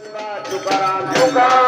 Tucaram, tucaram, tucaram.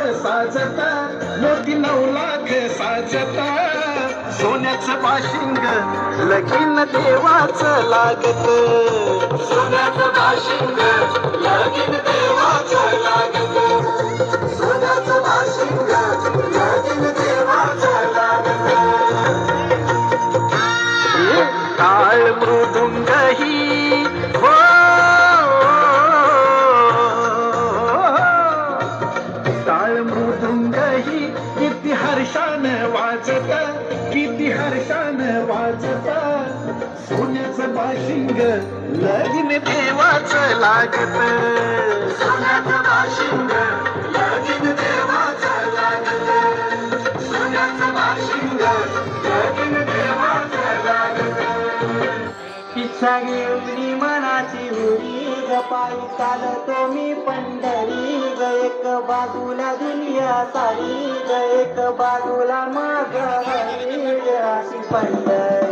साजता मोठी नऊ लाख साजता. सोन्याचं पाशिंग लगीन देवाचं लागत. सोन्याचं पाशिंग लगीन वाजत किती हर्षान वाजत. सोन्याचं बाशिंग लगीन देवाचं लागत. सोन्याचं बाशिंग लगीन देवाचं लागत. सोन्याचं बाशिंग लगीन देवाचं लागत. इच्छा घेऊन मनाची उरी ग चालतो मी पंढर. एक बाजूला दुनिया सारी एक बाजूला माग अशी पंढरी